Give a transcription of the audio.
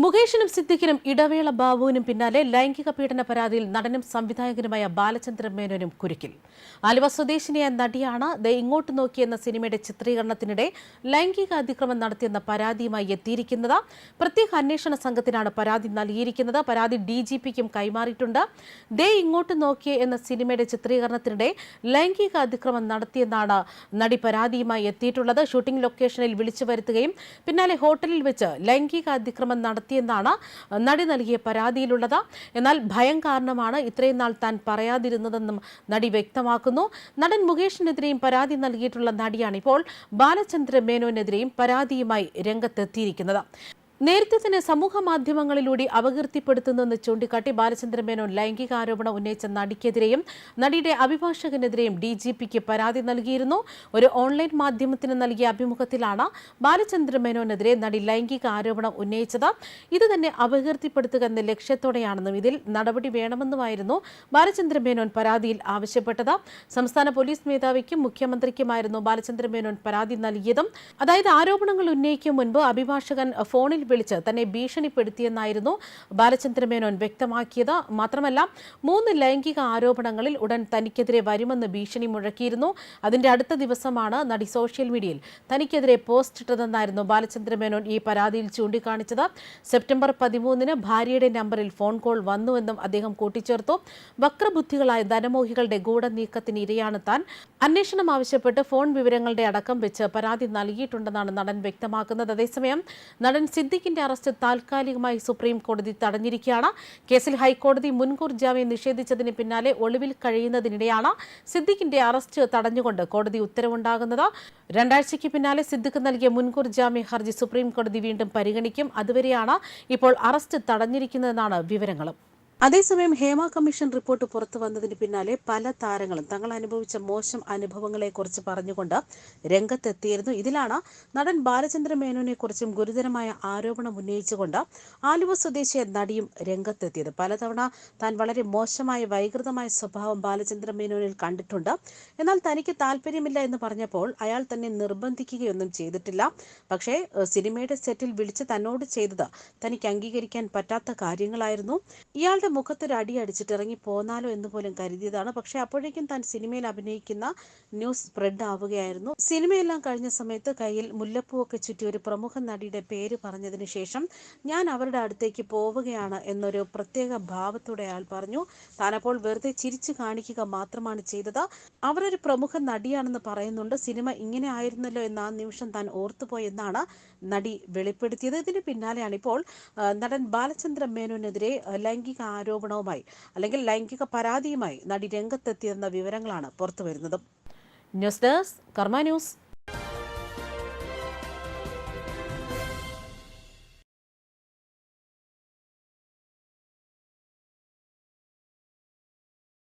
മുകേഷിനും സിദ്ദിഖിനും ഇടവേള ബാബുവിനും പിന്നാലെ ലൈംഗിക പീഡന പരാതിയിൽ നടനും സംവിധായകനുമായ ബാലചന്ദ്രൻ മേനോനും കുരുക്കിൽ. ആലുവ സ്വദേശിനിയായ നടിയാണ് ദ ഇങ്ങോട്ട് നോക്കി എന്ന സിനിമയുടെ ചിത്രീകരണത്തിനിടെ ലൈംഗിക അതിക്രമം നടത്തിയെന്ന പരാതിയുമായി എത്തിയിരിക്കുന്നത്. പ്രത്യേക അന്വേഷണ സംഘത്തിനാണ് പരാതി നൽകിയിരിക്കുന്നത്. പരാതി ഡി ജി പിക്കും കൈമാറിയിട്ടുണ്ട്. ദേ ഇങ്ങോട്ട് നോക്കിയേ എന്ന സിനിമയുടെ ചിത്രീകരണത്തിനിടെ ലൈംഗിക അതിക്രമം നടത്തിയെന്നാണ് നടി പരാതിയുമായി എത്തിയിട്ടുള്ളത്. ഷൂട്ടിംഗ് ലൊക്കേഷനിൽ വിളിച്ചു വരുത്തുകയും പിന്നാലെ ഹോട്ടലിൽ വെച്ച് ലൈംഗിക അതിക്രമം നടത്തിയെന്നാണ് നടി നൽകിയ പരാതിയിലുള്ളത്. എന്നാൽ ഭയം കാരണമാണ് ഇത്രയും നാൾ താൻ പറയാതിരുന്നതെന്നും നടി വ്യക്തമാക്കുന്നു. നടൻ മുകേഷിനെതിരെയും പരാതി നൽകിയിട്ടുള്ള നടിയാണ് ഇപ്പോൾ ബാലചന്ദ്ര മേനോനെതിരെയും പരാതിയുമായി രംഗത്തെത്തിയിരിക്കുന്നത്. നേരത്തെ തന്നെ സമൂഹ മാധ്യമങ്ങളിലൂടെ അപകീർത്തിപ്പെടുത്തുന്നെന്ന് ചൂണ്ടിക്കാട്ടി ബാലചന്ദ്രൻ മേനോൻ ലൈംഗിക ആരോപണം ഉന്നയിച്ച നടിക്കെതിരെയും നടിയുടെ അഭിഭാഷകനെതിരെയും ഡി ജി പിക്ക് പരാതി നൽകിയിരുന്നു. ഒരു ഓൺലൈൻ മാധ്യമത്തിന് നൽകിയ അഭിമുഖത്തിലാണ് ബാലചന്ദ്രൻ മേനോനെതിരെ നടി ലൈംഗിക ആരോപണം ഉന്നയിച്ചത്. ഇത് തന്നെ അപകീർത്തിപ്പെടുത്തുക എന്ന ലക്ഷ്യത്തോടെയാണെന്നും ഇതിൽ നടപടി വേണമെന്നുമായിരുന്നു ബാലചന്ദ്രൻ മേനോൻ പരാതിയിൽ ആവശ്യപ്പെട്ടത്. സംസ്ഥാന പോലീസ് മേധാവിക്കും മുഖ്യമന്ത്രിക്കുമായിരുന്നു ബാലചന്ദ്രൻ മേനോൻ പരാതി നൽകിയതും. അതായത് ആരോപണങ്ങൾ ഉന്നയിക്കും മുൻപ് അഭിഭാഷകൻ ഫോണിൽ വിളിച്ച് തന്നെ ഭീഷണിപ്പെടുത്തിയെന്നായിരുന്നു ബാലചന്ദ്ര മേനോൻ വ്യക്തമാക്കിയത്. മാത്രമല്ല മൂന്ന് ലൈംഗിക ആരോപണങ്ങളിൽ ഉടൻ തനിക്കെതിരെ വരുമെന്ന് ഭീഷണി മുഴക്കിയിരുന്നു. അതിന്റെ അടുത്ത ദിവസമാണ് നടി സോഷ്യൽ മീഡിയയിൽ തനിക്കെതിരെ പോസ്റ്റ് ഇട്ടതെന്നായിരുന്നു ബാലചന്ദ്ര മേനോൻ ഈ പരാതിയിൽ ചൂണ്ടിക്കാണിച്ചത്. സെപ്റ്റംബർ പതിമൂന്നിന് ഭാര്യയുടെ നമ്പറിൽ ഫോൺ കോൾ വന്നുവെന്നും അദ്ദേഹം കൂട്ടിച്ചേർത്തു. വക്രബുദ്ധികളായ ധനമോഹികളുടെ ഗൂഢനീക്കത്തിന് ഇരയാണ് താൻ. അന്വേഷണം ആവശ്യപ്പെട്ട് ഫോൺ വിവരങ്ങളുടെ അടക്കം വെച്ച് പരാതി നൽകിയിട്ടുണ്ടെന്നാണ് നടൻ വ്യക്തമാക്കുന്നത്. അതേസമയം നടൻ സിദ്ദിഖിന്റെ അറസ്റ്റ് താൽക്കാലികമായി സുപ്രീം കോടതി തടഞ്ഞിരിക്കുകയാണ്. കേസിൽ ഹൈക്കോടതി മുൻകൂർ ജാമ്യം നിഷേധിച്ചതിന് പിന്നാലെ ഒളിവിൽ കഴിയുന്നതിനിടെയാണ് സിദ്ദിഖിന്റെ അറസ്റ്റ് തടഞ്ഞുകൊണ്ട് കോടതി ഉത്തരവുണ്ടാകുന്നത്. രണ്ടാഴ്ചയ്ക്ക് പിന്നാലെ സിദ്ദിഖ് നൽകിയ മുൻകൂർ ജാമ്യ ഹർജി സുപ്രീം കോടതി വീണ്ടും പരിഗണിക്കും. അതുവരെയാണ് ഇപ്പോൾ അറസ്റ്റ് തടഞ്ഞിരിക്കുന്നതെന്നാണ് വിവരങ്ങളും. അതേസമയം ഹേമ കമ്മീഷൻ റിപ്പോർട്ട് പുറത്തു വന്നതിന് പിന്നാലെ പല താരങ്ങളും തങ്ങൾ അനുഭവിച്ച മോശം അനുഭവങ്ങളെക്കുറിച്ച് പറഞ്ഞുകൊണ്ട് രംഗത്തെത്തിയിരുന്നു. ഇതിലാണ് നടൻ ബാലചന്ദ്ര മേനോനെ കുറിച്ചും ഗുരുതരമായ ആരോപണം ഉന്നയിച്ചുകൊണ്ട് ആലുവ സ്വദേശിയ നടിയും രംഗത്തെത്തിയത്. പലതവണ താൻ വളരെ മോശമായ വൈകൃതമായ സ്വഭാവം ബാലചന്ദ്ര മേനോനിൽ കണ്ടിട്ടുണ്ട്. എന്നാൽ തനിക്ക് താല്പര്യമില്ല എന്ന് പറഞ്ഞപ്പോൾ അയാൾ തന്നെ നിർബന്ധിക്കുകയൊന്നും ചെയ്തിട്ടില്ല. പക്ഷേ സിനിമയുടെ സെറ്റിൽ വിളിച്ച് തന്നോട് ചെയ്തത് തനിക്ക് അംഗീകരിക്കാൻ പറ്റാത്ത കാര്യങ്ങളായിരുന്നു. ഇയാളുടെ മുഖത്തൊരു അടി അടിച്ചിട്ട് ഇറങ്ങി പോന്നാലോ എന്ന് പോലും കരുതിയതാണ്. പക്ഷെ അപ്പോഴേക്കും താൻ സിനിമയിൽ അഭിനയിക്കുന്ന ന്യൂസ് സ്പ്രെഡ് ആവുകയായിരുന്നു. സിനിമയെല്ലാം കഴിഞ്ഞ സമയത്ത് കയ്യിൽ മുല്ലപ്പൂവൊക്കെ ചുറ്റി ഒരു പ്രമുഖ നടിയുടെ പേര് പറഞ്ഞതിന് ശേഷം ഞാൻ അവരുടെ അടുത്തേക്ക് പോവുകയാണ് എന്നൊരു പ്രത്യേക ഭാവത്തോടെ അയാൾ പറഞ്ഞു. താനപ്പോൾ വെറുതെ ചിരിച്ചു കാണിക്കുക മാത്രമാണ് ചെയ്തത്. അവരൊരു പ്രമുഖ നടിയാണെന്ന് പറയുന്നുണ്ട്. സിനിമ ഇങ്ങനെ ആയിരുന്നല്ലോ എന്ന് ആ നിമിഷം താൻ ഓർത്തുപോയെന്നാണ് നടി വെളിപ്പെടുത്തിയത്. ഇതിന് പിന്നാലെയാണ് ഇപ്പോൾ നടൻ ബാലചന്ദ്ര മേനോനെതിരെ ലൈംഗിക ആരോപണവുമായി അല്ലെങ്കിൽ ലൈംഗിക പരാതിയുമായി നടി രംഗത്തെത്തിയെന്ന വിവരങ്ങളാണ് പുറത്തുവരുന്നത്. News desk Karma news.